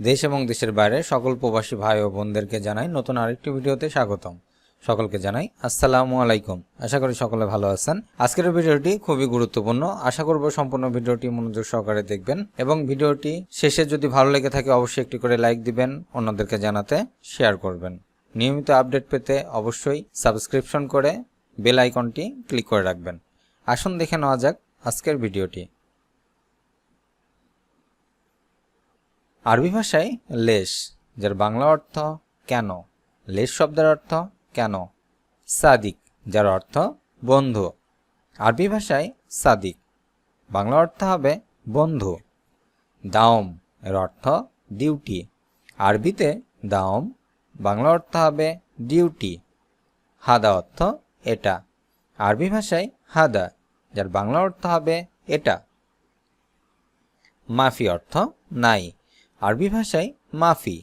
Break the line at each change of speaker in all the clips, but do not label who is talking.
দেশ এবং দেশের বাইরে সকল প্রবাসী ভাই ও বোনদেরকে জানাই নতুন আরেকটি ভিডিওতে স্বাগতম। সকলকে জানাই আসসালামু আলাইকুম। আশা করি সকলে ভালো আছেন। আজকের ভিডিওটি খুবই গুরুত্বপূর্ণ। আশা করব সম্পূর্ণ ভিডিওটি মনোযোগ সহকারে দেখবেন এবং ভিডিওটি শেষে যদি ভালো লেগে থাকে অবশ্যই একটি করে লাইক দিবেন, অন্যদেরকে জানাতে শেয়ার করবেন। নিয়মিত আপডেট পেতে অবশ্যই সাবস্ক্রিপশন করে বেল আইকনটি ক্লিক করে রাখবেন। আসুন দেখে নেওয়া যাক আজকের ভিডিওটি। আরবি ভাষায় লেশ, যার বাংলা অর্থ কেন? লেশ শব্দের অর্থ কেন? সাদিক, যার অর্থ বন্ধু। আরবি ভাষায় সাদিক, বাংলা অর্থ হবে বন্ধু। দাওম, এর অর্থ ডিউটি আরবিতে দাওম, বাংলা অর্থ হবে ডিউটি হাদা অর্থ এটা। আরবি ভাষায় হাদা, যার বাংলা অর্থ হবে এটা। মাফি অর্থ নাই। আরবি ভাষায় মাফি,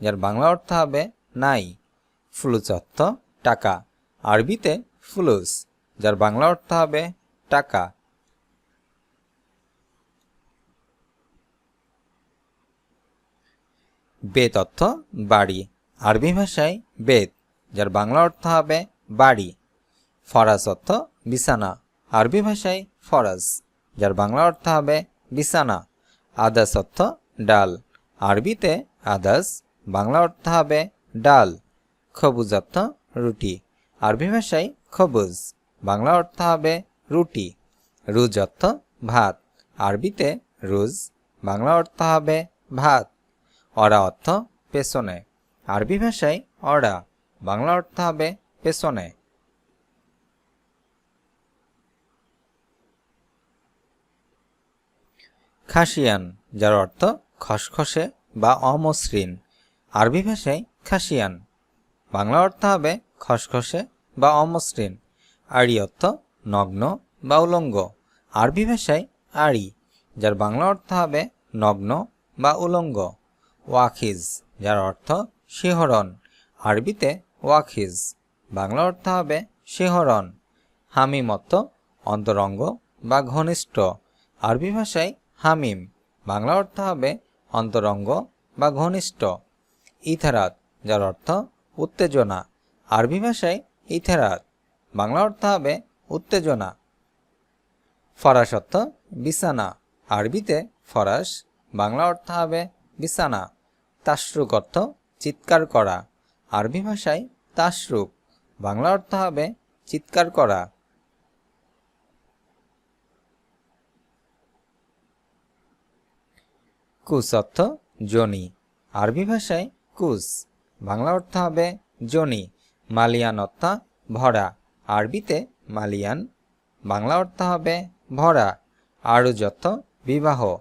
যার বাংলা অর্থ হবে নাই ফুলুস অর্থ টাকা। আরবিতে ফুলুস যার বাংলা অর্থ হবে টাকা। বেত অর্থ বাড়ি, আরবি ভাষায় বেত যার বাংলা অর্থ হবে বাড়ি। ফরাস অর্থ বিছানা, আরবি ভাষায় ফরাস যার বাংলা অর্থ হবে বিছানা। আদাস অর্থ ডাল আরবিতে আদাস, বাংলা অর্থ হবে ডাল, খবুজ অর্থ রুটি। আরবি ভাষায় খবুজ, বাংলা অর্থ হবে রুটি, রুজ অর্থ ভাত। আরবিতে রুজ, বাংলা অর্থ হবে ভাত। অরা অর্থ পেছনে। আরবি ভাষায় অরা, বাংলা অর্থ হবে পেছনে। খাসিয়ান, যার অর্থ খসখসে বা অমসৃণ। আরবি ভাষায় খাসিয়ান। বাংলা অর্থ হবে খসখসে বা অমসৃণ। আড়ি অর্থ নগ্ন বা উলঙ্গ। আরবি ভাষায় আড়ি যার বাংলা অর্থ হবে নগ্ন বা উলঙ্গ। ওয়াখিজ, যার অর্থ শিহরণ। আরবিতে ওয়াখিজ, বাংলা অর্থ হবে শিহরণ। হামিম অর্থ অন্তরঙ্গ বা ঘনিষ্ঠ। আরবি ভাষায় হামিম, বাংলা অর্থ হবে অন্তরঙ্গ বা ঘনিষ্ঠ। ইথারাত, যার অর্থ উত্তেজনা। আরবি ভাষায় ইথারাত, বাংলা অর্থ হবে উত্তেজনা। ফরাস অর্থ বিছানা। আরবিতে ফরাস, বাংলা অর্থ হবে বিছানা। তাসরুক অর্থ চিৎকার করা। আরবি ভাষায় তাসরুক, বাংলা অর্থ হবে চিৎকার করা। কুস অর্থ জনি। আরবি ভাষায় কুস। বাংলা অর্থ হবে জনি, মালিয়ান অর্থ ভরা। আরবিতে মালিয়ান, বাংলা অর্থ হবে ভরা। আরুজ অর্থ বিবাহ।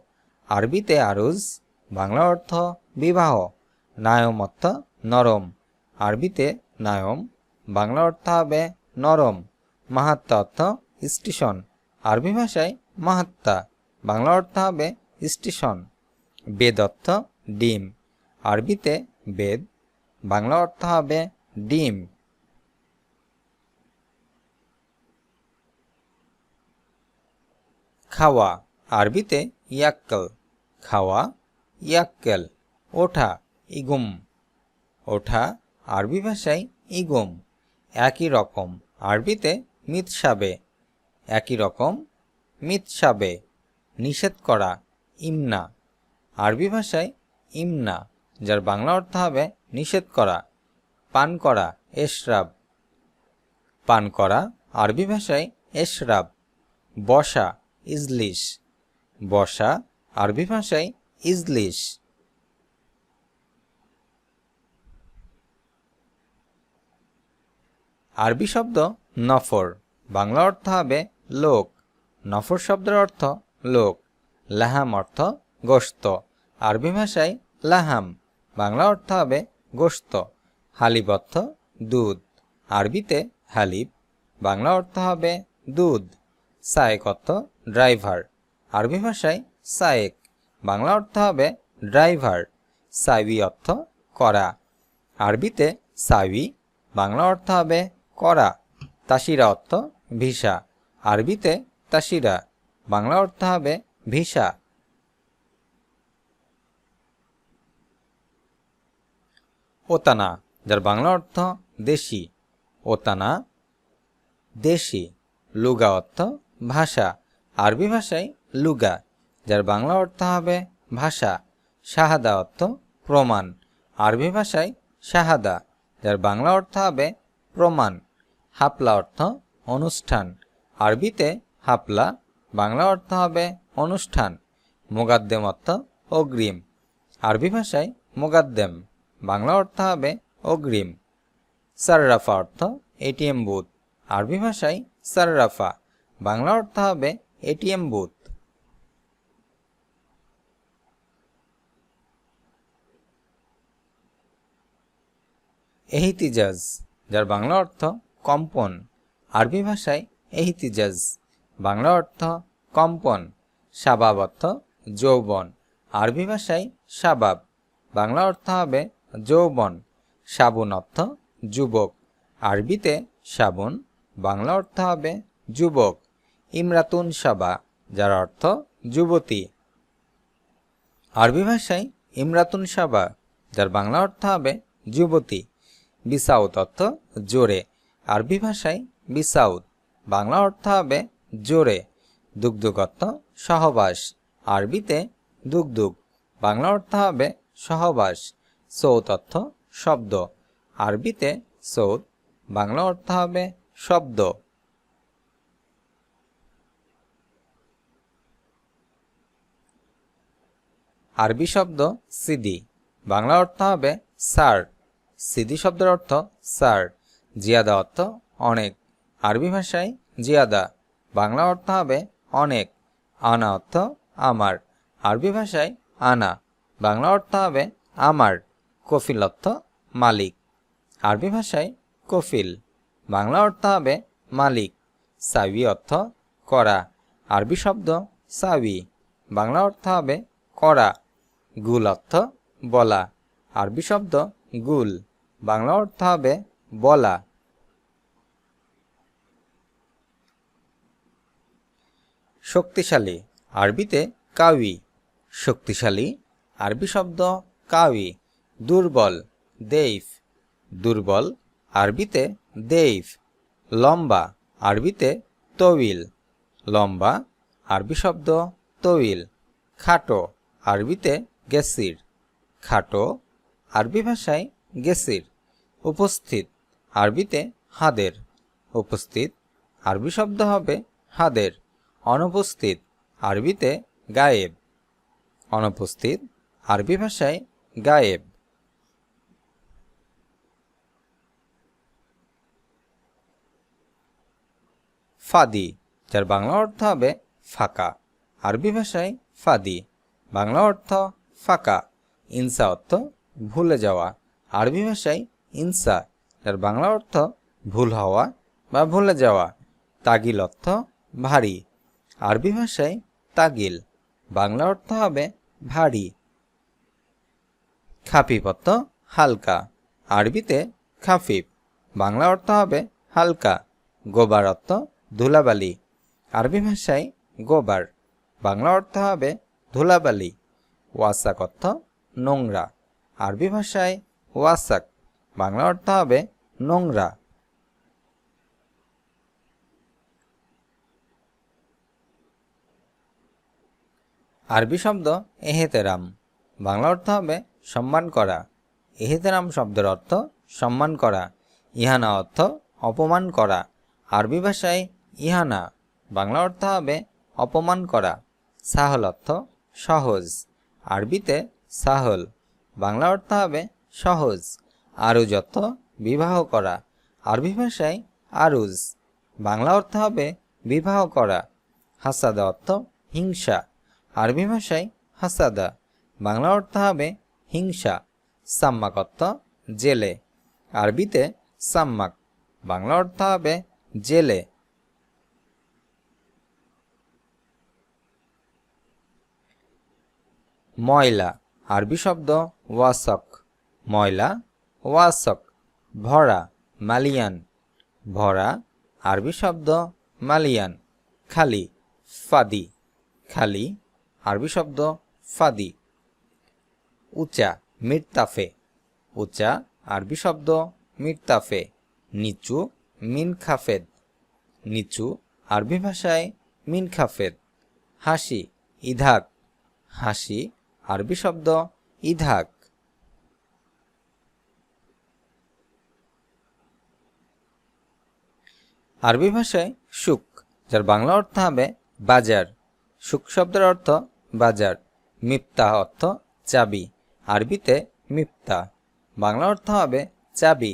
আরবিতে আরুজ, বাংলা অর্থ বিবাহ। নায়ম অর্থ নরম। আরবিতে নায়ম, বাংলা অর্থ হবে নরম। মাহাত্মা অর্থ স্টেশন। আরবি ভাষায় মাহাত্মা বাংলা অর্থ হবে স্টেশন। বেদ অর্থ ডিম। আরবিতে বেদ, বাংলা অর্থ হবে ডিম। খাওয়া, আরবিতে ইয়াক্কেল। খাওয়া, ইয়াক্কেল। ওঠা, ইগুম। ওঠা, আরবি ভাষায় ইগুম। একই রকম, আরবিতে মিতসাবে। একই রকম, মিতসাবে। নিষেধ করা, ইমনা। আরবি ভাষায় ইমনা, যার বাংলা অর্থ হবে নিষেধ করা, পান করা, এশরাব। পান করা, আরবি ভাষায় এশরাব। বসা, ইজলিশ। বসা, আরবি ভাষায় ইজলিশ। আরবি শব্দ নফর, বাংলা অর্থ হবে লোক। নফর শব্দের অর্থ লোক। লাহাম অর্থ গোস্ত আরবি ভাষায় লাহাম, বাংলা অর্থ হবে গোস্ত হালিব অর্থ দুধ। আরবিতে হালিব, বাংলা অর্থ হবে দুধ সায়েক অর্থ ড্রাইভার। আরবি ভাষায় সায়েক, বাংলা অর্থ হবে ড্রাইভার সাইবি অর্থ করা। আরবিতে সাইবি, বাংলা অর্থ হবে করা। তাসিরা অর্থ ভিসা। আরবিতে তাসিরা, বাংলা অর্থ হবে ভিসা। ওতানা, যার বাংলা অর্থ দেশি। ওতানা, দেশি। লুগা অর্থ ভাষা। আরবি ভাষায় লুগা, যার বাংলা অর্থ হবে ভাষা। শাহাদা অর্থ প্রমাণ। আরবি ভাষায় শাহাদা, যার বাংলা অর্থ হবে প্রমাণ। হাপলা অর্থ অনুষ্ঠান। আরবিতে হাপলা, বাংলা অর্থ হবে অনুষ্ঠান। মোগাদ্দেম অর্থ অগ্রিম। আরবি ভাষায় মোগাদ্দেম। বাংলা অর্থ হবে অগ্রিম। সাররাফা অর্থ এটিএম বুথ। আরবি ভাষায় সাররাফা। বাংলা অর্থ হবে এটিএম বুথ। এহিতিজাজ, যার বাংলা অর্থ কম্পন। আরবি ভাষায় এহিতিজাজ। বাংলা অর্থ কম্পন। শাবাব অর্থ যৌবন। আরবি ভাষায় শাবাব বাংলা অর্থ হবে যৌবন সাবুন অর্থ যুবক। আরবিতে সাবুন বাংলা অর্থ হবে যুবক। ইমরাতুন সাবা, যার অর্থ যুবতী। আরবি ভাষায় ইমরাতুন সাবা, যার বাংলা অর্থ হবে যুবতী। বিসাউত অর্থ জোরে। আরবি ভাষায় বিসাউত, বাংলা অর্থ হবে জোরে। দুগ্ধক অর্থ সহবাস। আরবিতে দুগ্ধুক বাংলা অর্থ হবে সহবাস। সৌত অর্থ শব্দ। আরবিতে সৌত, বাংলা অর্থ হবে শব্দ। আরবি শব্দ সিদি, বাংলা অর্থ হবে সার। সিদি শব্দের অর্থ সার, জিয়াদা অর্থ অনেক। আরবি ভাষায় জিয়াদা, বাংলা অর্থ হবে অনেক। আনা অর্থ আমার। আরবি ভাষায় আনা, বাংলা অর্থ হবে আমার। কফিল অর্থ মালিক। আরবি ভাষায় কফিল। বাংলা অর্থ হবে মালিক। সাবি অর্থ করা। আরবি শব্দ সাবি। বাংলা অর্থ হবে করা। গুল অর্থ বলা। আরবি শব্দ গুল। বাংলা অর্থ হবে বলা। শক্তিশালী। আরবিতে কাউই। শক্তিশালী। আরবি শব্দ কাউই। দুর্বল, দেইফ। দুর্বল, আরবিতে দেইফ। লম্বা, আরবিতে তবিল লম্বা, আরবি শব্দ তবিল খাটো, আরবিতে গেসির। খাটো, আরবি ভাষায় গেসির। উপস্থিত, আরবিতে হাদের। উপস্থিত, আরবি শব্দ হবে হাদের। অনুপস্থিত, আরবিতে গায়েব। অনুপস্থিত, আরবি ভাষায় গায়েব। ফাদি, যার বাংলা অর্থ হবে ফাঁকা। আরবি ভাষায় ফাদি, বাংলা অর্থ ফাঁকা। ইনসা অর্থ ভুলে যাওয়া। আরবি ভাষায় ইনসা, যার বাংলা অর্থ ভুল হওয়া বা ভুলে যাওয়া। তাগিল অর্থ ভারী। আরবি ভাষায় তাগিল, বাংলা অর্থ হবে ভারী। খাফিফ অর্থ হালকা। আরবিতে খাফিফ, বাংলা অর্থ হবে হালকা। গোবার অর্থ ধুলাবালি। আরবি ভাষায় গোবার, বাংলা অর্থ হবে ধুলাবালি ওয়াসাক অর্থ নোংরা। আরবি ভাষায় ওয়াসাক, বাংলা অর্থ হবে নোংরা। আরবি শব্দ এহেতেরাম, বাংলা অর্থ হবে সম্মান করা। এহেতেরাম শব্দের অর্থ সম্মান করা ইহানা অর্থ অপমান করা। আরবি ভাষায় ইহানা বাংলা অর্থ হবে অপমান করা, সাহল অর্থ সহজ, আরবিতে সাহল, বাংলা অর্থ হবে সহজ, আরুজ অর্থ বিবাহ করা, আরবি ভাষায় আরুজ, বাংলা অর্থ হবে বিবাহ করা, হাসাদা অর্থ হিংসা, আরবি ভাষায় হাসাদা, বাংলা অর্থ হবে হিংসা, সাম্মাক অর্থ জেলে, আরবিতে সাম্মাক, বাংলা অর্থ হবে জেলে ময়লা, আরবি শব্দ ওয়াসক। ময়লা, ওয়াসক, ভরা, মালিয়ান। ভরা, আরবি শব্দ মালিয়ান, খালি, ফাদি। খালি, আরবি শব্দ ফাদি। উচা, মির্তাফে। উচা, আরবি শব্দ মির্তাফে। নিচু মিন খাফেদ নিচু, আরবি ভাষায় মিনখাফেদ। হাসি ইধাক হাসি আরবি শব্দ ইধাক। আরবি ভাষায় সুখ যার বাংলা অর্থ হবে বাজার। সুখ শব্দের অর্থ বাজার। মিপ্তা অর্থ চাবি। আরবিতে মিপ্তা। বাংলা অর্থ হবে চাবি।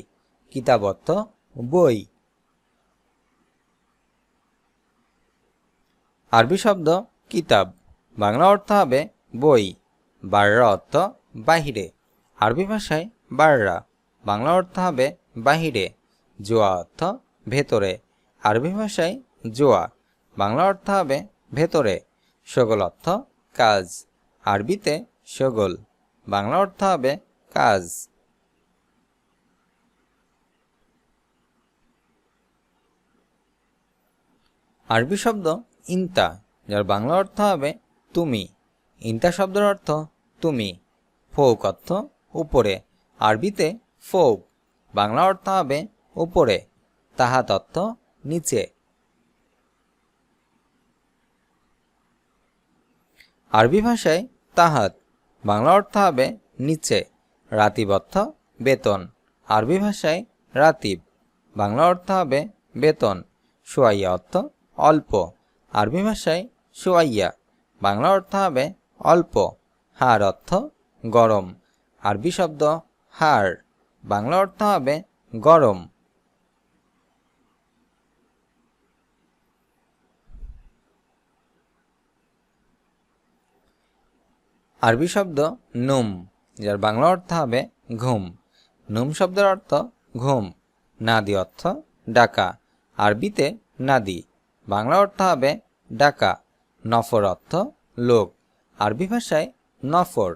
কিতাব অর্থ বই। আরবি শব্দ কিতাব। বাংলা অর্থ হবে বই। বাররা অর্থ বাহিরে। আরবি ভাষায় বাররা, বাংলা অর্থ হবে বাহিরে, জোয়া অর্থ ভেতরে। আরবি ভাষায় জোয়া, বাংলা অর্থ হবে ভেতরে। সগল অর্থ কাজ, আরবিতে সগল, বাংলা অর্থ হবে কাজ। আরবি শব্দ ইন্তা, যার বাংলা অর্থ হবে তুমি। ইন্তা শব্দের অর্থ তুমি, ফৌক অর্থ উপরে, আরবিতে ফৌক, বাংলা অর্থ হবে উপরে তাহা তত্ত্ব নিচে। আরবি ভাষায় তাহাত, বাংলা অর্থ হবে নিচে, রাতিব অর্থ বেতন। আরবি ভাষায় রাতিব, বাংলা অর্থ হবে বেতন, সোয়াইয়া অর্থ অল্প। আরবি ভাষায় সোয়াইয়া, বাংলা অর্থ হবে অল্প, হার অর্থ গরম। আরবি শব্দ হার। বাংলা অর্থ হবে গরম। আরবি শব্দ নুম, যার বাংলা অর্থ হবে ঘুম। নুম শব্দের অর্থ ঘুম, নাদি অর্থ ডাকা। আরবিতে নাদি, বাংলা অর্থ হবে ডাকা। নফর অর্থ লোক। আরবি ভাষায় নফর।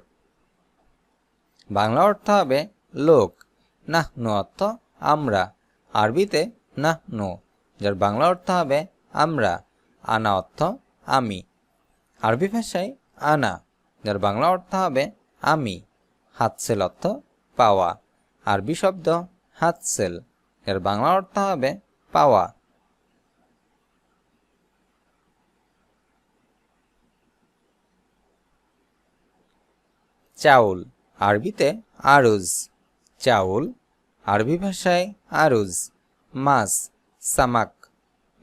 বাংলা অর্থ হবে লোক। নাহ নু অর্থ আমরা। আরবিতে নাহ নু যার বাংলা অর্থ হবে আমরা। আনা অর্থ আমি। আরবি ভাষায় আনা, যার বাংলা অর্থ হবে আমি। হাতসেল অর্থ পাওয়া। আরবি শব্দ হাতসেল এর বাংলা অর্থ হবে পাওয়া। চাউল, আরবিতে আরুজ। চাউল, আরবি ভাষায় আরুজ। মাছ, সামাক।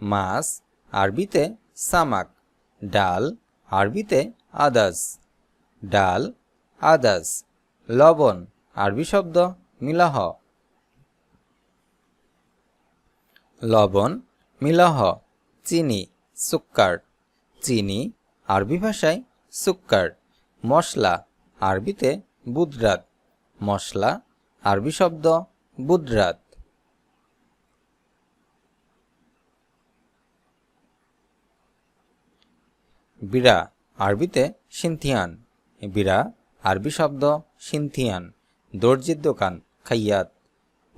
মাছ, আরবিতে সামাক। ডাল, আরবিতে আদাস। ডাল, আদাস। লবণ, আরবি শব্দ মিলাহ। লবণ, মিলাহ। চিনি, সুক্কার। চিনি, আরবি ভাষায় সুক্কার। মশলা আরবিতে বুদরাত, মশলা, আরবি শব্দ বুদরাত। বিরা, আরবিতে সিনথিয়ান। বিরা, আরবি শব্দ সিনথিয়ান। দর্জির দোকান, খাইয়াত।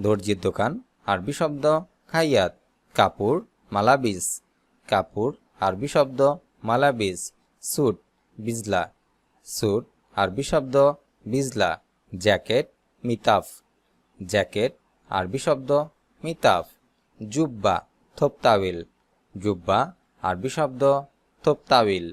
দর্জির দোকান, আরবি শব্দ খাইয়াত। কাপুর মালাবিজ কাপুর আরবি শব্দ মালাবিজ স্যুট বিজলা। স্যুট আরবি শব্দ বিজলা, জ্যাকেট, মিতাফ। জ্যাকেট আরবি শব্দ মিতাফ। জুব্বা থোপতাউইল জুব্বা আরবি শব্দ থোপতাউইল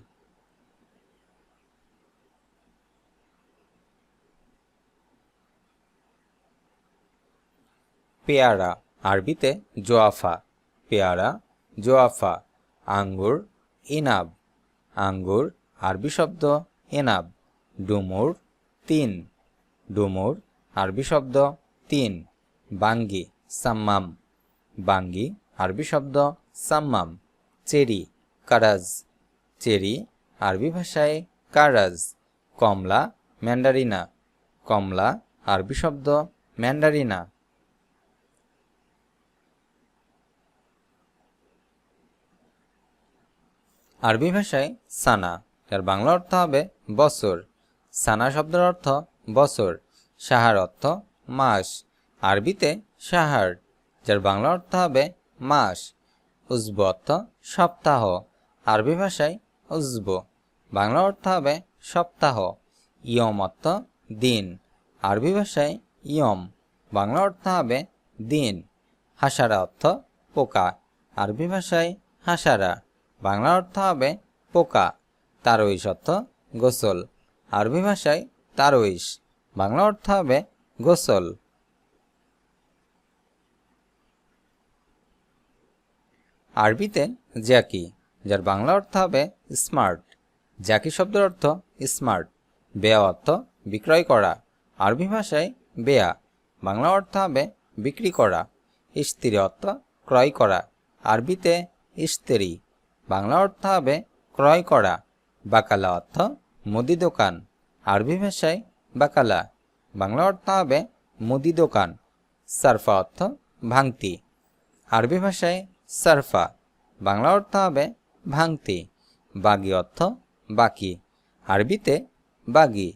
পেয়ারা, আরবিতে জোয়াফা। পেয়ারা, জোয়াফা। আঙ্গুর ইনাব আঙ্গুর আরবি শব্দ এনাব। ডুমুর তিন। ডুমুর আরবি শব্দ তিন। বাঙ্গি সাম্মাম। বাঙ্গি আরবি শব্দ সাম্মাম। চেরি কারাজ। চেরি আরবি ভাষায় কারাজ। কমলা ম্যান্ডারিনা। কমলা আরবি শব্দ ম্যান্ডারিনা। আরবি ভাষায় সানা, যার বাংলা অর্থ হবে বছর। সানা শব্দের অর্থ বছর, সাহার অর্থ মাস, আরবিতে সাহার, যার বাংলা অর্থ হবে মাস, উজব অর্থ সপ্তাহ, আরবি ভাষায় উজব, বাংলা অর্থ হবে সপ্তাহ, ইয়ম অর্থ দিন, আরবি ভাষায় ইয়ম, বাংলা অর্থ হবে দিন, হাসারা অর্থ পোকা, আরবি ভাষায় হাসারা, বাংলা অর্থ হবে পোকা, তারইশ অর্থ গোসল আরবি ভাষায় তারইশ বাংলা অর্থ হবে গোসল। আরবিতে জ্যাকি, যার বাংলা অর্থ হবে স্মার্ট। জ্যাকি শব্দের অর্থ স্মার্ট। বেয়া অর্থ বিক্রয় করা। আরবি ভাষায় বেয়া, বাংলা অর্থ হবে বিক্রি করা। স্ত্রী অর্থ ক্রয় করা। আরবিতে স্ত্রী বাংলা অর্থ হবে ক্রয় করা। বাকালা অর্থ মুদি দোকান, আরবি ভাষায় বাকালা, বাংলা অর্থ হবে মুদি দোকান, সারফা অর্থ ভাঙতি, আরবি ভাষায় সারফা, বাংলা অর্থ হবে ভাঙতি, বাগি অর্থ বাকি, আরবিতে বাগি,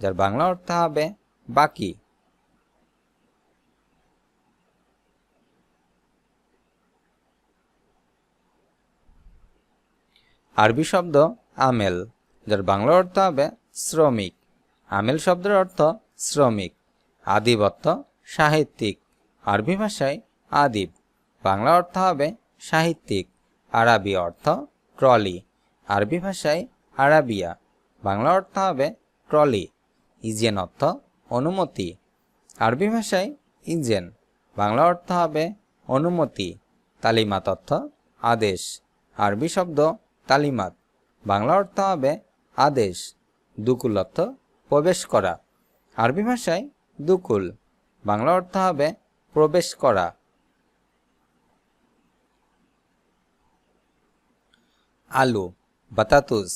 যার বাংলা অর্থ হবে বাকি। আরবি শব্দ আমেল। যার বাংলা অর্থ হবে শ্রমিক। আমেল শব্দের অর্থ শ্রমিক। আদিব অর্থ সাহিত্যিক। আরবি ভাষায় আদিব। বাংলা অর্থ হবে সাহিত্যিক। আরবি অর্থ ট্রলি। আরবি ভাষায় আরাবিয়া। বাংলা অর্থ হবে ট্রলি। ইজেন অর্থ অনুমতি। আরবি ভাষায় ইজেন। বাংলা অর্থ হবে অনুমতি। তালিমাত অর্থ আদেশ। আরবি শব্দ তালিমাত। বাংলা অর্থ হবে আদেশ, দুকুল অর্থ প্রবেশ করা। আরবি ভাষায় দুকুল, বাংলা অর্থ হবে প্রবেশ করা। আলু, বাতাতুস।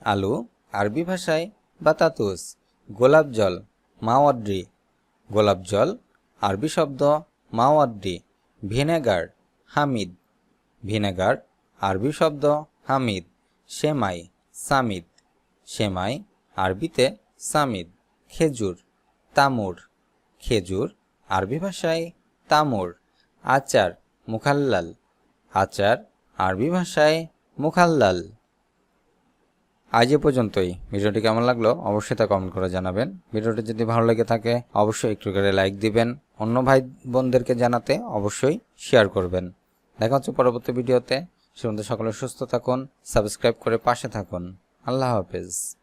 আলু, আরবি ভাষায় বাতাতুস, গোলাপ জল, মাওয়াদ্রি। গোলাপ জল, আরবি শব্দ মাওয়াদ্রি, ভিনেগার, হামিদ। ভিনেগার, আরবি শব্দ হামিদ, সেমাই, সামিদ। সেমাই, আরবিতে সামিদ, খেজুর, তামুর। খেজুর, আরবি ভাষায় তামুর। আচার, মুখাল্লাল। আচার, আরবি ভাষায় মুখাল্লাল। আজ এ পর্যন্তই। ভিডিওটি কেমন লাগল অবশ্যই তা কমেন্ট করে জানাবেন। ভিডিওটি যদি ভালো লেগে থাকে, অবশ্যই একটু করে লাইক দিবেন। অন্য ভাই বোনদেরকে জানাতে অবশ্যই শেয়ার করবেন। দেখা হচ্ছে পরবর্তী ভিডিওতে। সে সকলে সুস্থ থাকুন সাবস্ক্রাইব করে পাশে থাকুন। আল্লাহ হাফেজ।